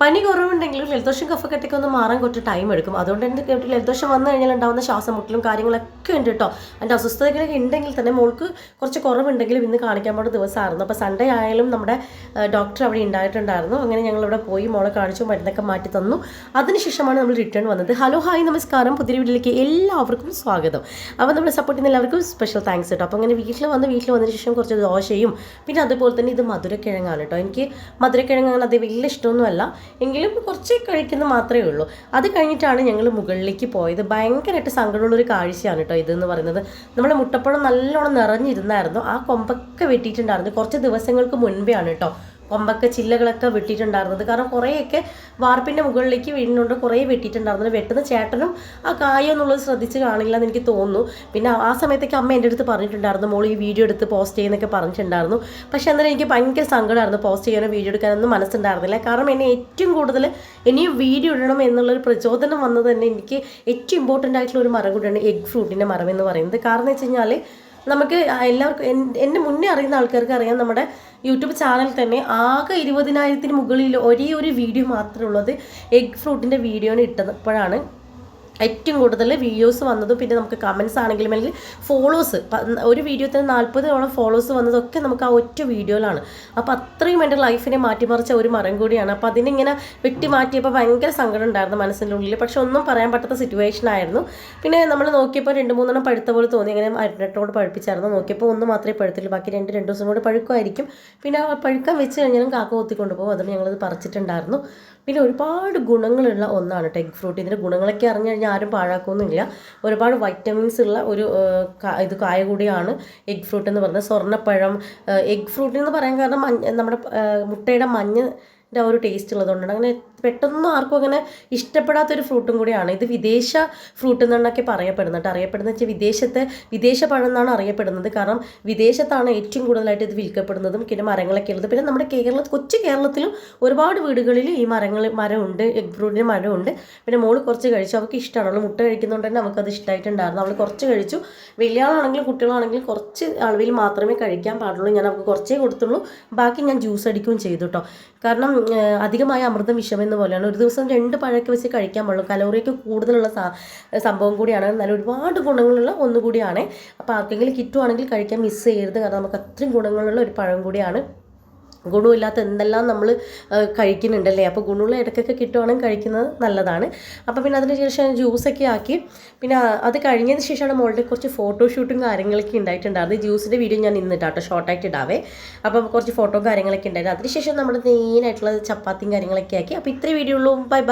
പനി കുറവുണ്ടെങ്കിലും ജലദോഷം കഫക്കെട്ടൊക്കെ ഒന്ന് മാറാൻ കുറച്ച് ടൈം എടുക്കും. അതുകൊണ്ട് കേട്ടിട്ട് ജലദോഷം വന്നു കഴിഞ്ഞാൽ ഉണ്ടാകുന്ന ശ്വാസമുട്ടലും കാര്യങ്ങളൊക്കെ ഉണ്ട് കേട്ടോ അതിന്റെ അസ്വസ്ഥതകളൊക്കെ ഉണ്ടെങ്കിൽ തന്നെ മോൾക്ക് കുറച്ച് കുറവുണ്ടെങ്കിലും ഇന്ന് കാണിക്കാൻ പോണ ദിവസമായിരുന്നു അപ്പോൾ സൺഡേ ആയാലും നമ്മുടെ ഡോക്ടർ അവിടെ ഉണ്ടായിട്ടുണ്ടായിരുന്നു. അങ്ങനെ ഞങ്ങൾ ഇവിടെ പോയി മോളെ കാണിച്ചു മരുന്നൊക്കെ മാറ്റി തന്നു. അതിനുശേഷമാണ് നമ്മൾ റിട്ടേൺ വന്നത്. ഹലോ ഹായ് നമസ്കാരം. പുതിയ വീട്ടിലേക്ക് എല്ലാവർക്കും സ്വാഗതം. അപ്പോൾ നമ്മൾ സപ്പോർട്ട് ചെയ്യുന്ന എല്ലാവർക്കും സ്പെഷ്യൽ താങ്ക്സ് കേട്ടോ അപ്പോൾ അങ്ങനെ വീട്ടിൽ വന്ന് വീട്ടിൽ വന്നതിന് ശേഷം കുറച്ച് ദോശയും പിന്നെ അതുപോലെ തന്നെ ഇത് മധുരക്കിഴങ്ങാണ് കേട്ടോ എനിക്ക് മധുരക്കിഴങ്ങ് അങ്ങനെ അത് വലിയ ഇഷ്ടമൊന്നുമല്ല. എങ്കിലും കുറച്ച് കഴിക്കുന്ന മാത്രമേ ഉള്ളൂ. അത് കഴിഞ്ഞിട്ടാണ് ഞങ്ങൾ മുകളിലേക്ക് പോയത്. ഭയങ്കരമായിട്ട് സങ്കടമുള്ളൊരു കാഴ്ചയാണ് കേട്ടോ ഇതെന്ന് പറയുന്നത്. നമ്മുടെ മുട്ടപ്പഴം നല്ലോണം നിറഞ്ഞിരുന്നായിരുന്നു. ആ കൊമ്പൊക്കെ വെട്ടിയിട്ടുണ്ടായിരുന്നു. കുറച്ച് ദിവസങ്ങൾക്ക് മുൻപേ ആണ് കേട്ടോ കൊമ്പൊക്കെ ചില്ലകളൊക്കെ വെട്ടിയിട്ടുണ്ടായിരുന്നത്. കാരണം കുറേയൊക്കെ വാർപ്പിന്റെ മുകളിലേക്ക് വീണുകൊണ്ട് കുറേ വെട്ടിയിട്ടുണ്ടായിരുന്നത്. വെട്ടുന്ന ചേട്ടനും ആ കായോ എന്നുള്ളത് ശ്രദ്ധിച്ച് കാണില്ല എന്ന് എനിക്ക് തോന്നുന്നു. പിന്നെ ആ സമയത്തൊക്കെ അമ്മ എന്റെ അടുത്ത് പറഞ്ഞിട്ടുണ്ടായിരുന്നു. മോൾ ഈ വീഡിയോ എടുത്ത് പോസ്റ്റ് ചെയ്യുന്നൊക്കെ പറഞ്ഞിട്ടുണ്ടായിരുന്നു. പക്ഷേ അന്നേരം എനിക്ക് ഭയങ്കര സങ്കടമായിരുന്നു പോസ്റ്റ് ചെയ്യാനോ വീഡിയോ എടുക്കാനൊന്നും മനസ്സുണ്ടായിരുന്നില്ല. കാരണം എന്നെ ഏറ്റവും കൂടുതൽ ഇനിയും വീഡിയോ ഇടണം എന്നുള്ളൊരു പ്രചോദനം വന്നത് തന്നെ എനിക്ക് ഏറ്റവും ഇമ്പോർട്ടന്റ് ആയിട്ടുള്ള ഒരു മരം കൂടിയാണ് എഗ് ഫ്രൂട്ടിന്റെ മരം എന്ന് പറയുന്നത്. കാരണം എന്ന് വെച്ച് കഴിഞ്ഞാൽ നമുക്ക് എല്ലാവർക്കും എന്നെ മുന്നേ അറിയുന്ന ആൾക്കാർക്ക് അറിയാം നമ്മുടെ യൂട്യൂബ് ചാനൽ തന്നെ ആകെ ഇരുപതിനായിരത്തിന് മുകളിൽ ഒരേ ഒരു വീഡിയോ മാത്രമേ ഉള്ളത് എഗ് ഫ്രൂട്ടിന്റെ വീഡിയോന് ഇട്ടപ്പോഴാണ് ഏറ്റവും കൂടുതൽ വീഡിയോസ് വന്നതും പിന്നെ നമുക്ക് കമൻസ് ആണെങ്കിലും അല്ലെങ്കിൽ ഫോളോസ് ഒരു വീഡിയോ തന്നെ നാൽപ്പതോളം ഫോളോസ് വന്നതൊക്കെ നമുക്ക് ആ ഒറ്റ വീഡിയോയിലാണ് അപ്പോൾ അത്രയും എന്റെ ലൈഫിനെ മാറ്റിമറിച്ച ഒരു മരം കൂടിയാണ്. അപ്പോൾ അതിനിങ്ങനെ വെട്ടി മാറ്റിയപ്പോൾ ഭയങ്കര സങ്കടം ഉണ്ടായിരുന്നു മനസ്സിന്റെ ഉള്ളിൽ പക്ഷെ ഒന്നും പറയാൻ പറ്റാത്ത സിറ്റുവേഷൻ ആയിരുന്നു. പിന്നെ നമ്മൾ നോക്കിയപ്പോൾ രണ്ട് മൂന്നെണ്ണം പഴുത്ത പോലെ തോന്നി. അങ്ങനെ അരട്ടോട് പഴുപ്പിച്ചായിരുന്നു. നോക്കിയപ്പോൾ ഒന്ന് മാത്രമേ പഴുത്തുള്ളൂ ബാക്കി രണ്ട് രണ്ട് ദിവസം കൂടെ പഴുക്കുമായിരിക്കും. പിന്നെ പഴുക്കാൻ വെച്ച് കഴിഞ്ഞാലും കാക്ക കൊത്തിക്കൊണ്ട് പോകും. അതുകൊണ്ട് ഞങ്ങളത് പറിച്ചിട്ടുണ്ടായിരുന്നു. പിന്നെ ഒരുപാട് ഗുണങ്ങളുള്ള ഒന്നാണ് എഗ് ഫ്രൂട്ട്. ഇതിന്റെ ഗുണങ്ങളൊക്കെ അറിഞ്ഞു കഴിഞ്ഞാൽ ആരും പാഴാക്കൊന്നുമില്ല ഒരുപാട് വൈറ്റമിൻസ് ഉള്ള ഒരു ഇത് കായ കൂടിയാണ് എഗ് ഫ്രൂട്ട് എന്ന് പറയുന്നത് സ്വർണപ്പഴം എഗ് ഫ്രൂട്ട് എന്ന് പറയാൻ കാരണം മഞ്ഞ നമ്മുടെ മുട്ടയുടെ മഞ്ഞന്റെ ആ ഒരു ടേസ്റ്റ് ഉള്ളതുകൊണ്ടാണ്. അങ്ങനെ പെട്ടെന്ന് ആർക്കും അങ്ങനെ ഇഷ്ടപ്പെടാത്തൊരു ഫ്രൂട്ടും കൂടിയാണ്. ഇത് വിദേശ ഫ്രൂട്ട് എന്നൊക്കെ പറയപ്പെടുന്നത്. അറിയപ്പെടുന്നത് വെച്ചാൽ വിദേശത്തെ വിദേശ പഴം എന്നാണ് അറിയപ്പെടുന്നത്. കാരണം വിദേശത്താണ് ഏറ്റവും കൂടുതലായിട്ട് ഇത് വിൽക്കപ്പെടുന്നതും പിന്നെ മരങ്ങളൊക്കെ ഉള്ളത്. പിന്നെ നമ്മുടെ കേരള കൊച്ചു കേരളത്തിലും ഒരുപാട് വീടുകളിൽ ഈ മരങ്ങൾ മരമുണ്ട് എഗ് ഫ്രൂട്ടിന്റെ മരമുണ്ട്. പിന്നെ മോൾ കുറച്ച് കഴിച്ചു. അവൾക്ക് ഇഷ്ടമാണ് അവൾ മുട്ട കഴിക്കുന്നതുകൊണ്ട് തന്നെ അവൾക്കത് ഇഷ്ടമായിട്ടുണ്ടായിരുന്നു അവൾ കുറച്ച് കഴിച്ചു. വലിയ ആളാണെങ്കിലും കുട്ടികളാണെങ്കിലും കുറച്ച് അളവിൽ മാത്രമേ കഴിക്കാൻ പാടുള്ളൂ. ഞാൻ അവൾക്ക് കുറച്ചേ കൊടുത്തുള്ളൂ. ബാക്കി ഞാൻ ജ്യൂസ് അടിക്കുകയും ചെയ്തു കേട്ടോ കാരണം അധികമായ അമൃതം വിഷമെന്ന പോലെയാണ്. ഒരു ദിവസം രണ്ട് പഴമൊക്കെ വെച്ച് കഴിക്കാൻ പാടുള്ളൂ. കലോറിയൊക്കെ കൂടുതലുള്ള സംഭവം കൂടിയാണ്. നല്ല ഒരുപാട് ഗുണങ്ങളുള്ള ഒന്നുകൂടിയാണ്. അപ്പോൾ ആർക്കെങ്കിലും കിട്ടുവാണെങ്കിൽ കഴിക്കാൻ മിസ് ചെയ്യരുത്. കാരണം നമുക്ക് അത്രയും ഗുണങ്ങളുള്ള ഒരു പഴം കൂടിയാണ്. ഗുണമില്ലാത്ത എന്തെല്ലാം നമ്മൾ കഴിക്കുന്നുണ്ടല്ലേ? അപ്പോൾ ഗുണമുള്ള ഇടയ്ക്കൊക്കെ കിട്ടുവാണെങ്കിൽ കഴിക്കുന്നത് നല്ലതാണ്. അപ്പോൾ പിന്നെ അതിന് ശേഷം ജ്യൂസൊക്കെ ആക്കി. പിന്നെ അത് കഴിഞ്ഞതിന് ശേഷമാണ് മോളുടെ കുറച്ച് ഫോട്ടോഷൂട്ടും കാര്യങ്ങളൊക്കെ ഉണ്ടായിട്ടുണ്ടായിരുന്നു ജ്യൂസിന്റെ വീഡിയോ ഞാൻ ഇന്നിട്ട് കേട്ടോ ഷോർട്ടായിട്ട് ഇടാവേ. അപ്പം കുറച്ച് ഫോട്ടോ കാര്യങ്ങളൊക്കെ ഉണ്ടായിരുന്നു. അതിനുശേഷം നമ്മുടെ മെയിനായിട്ടുള്ള ചപ്പാത്തിയും കാര്യങ്ങളൊക്കെ ആക്കി. അപ്പോൾ ഇത്രയും വീഡിയോ ഉള്ളൂ ബൈ ബൈ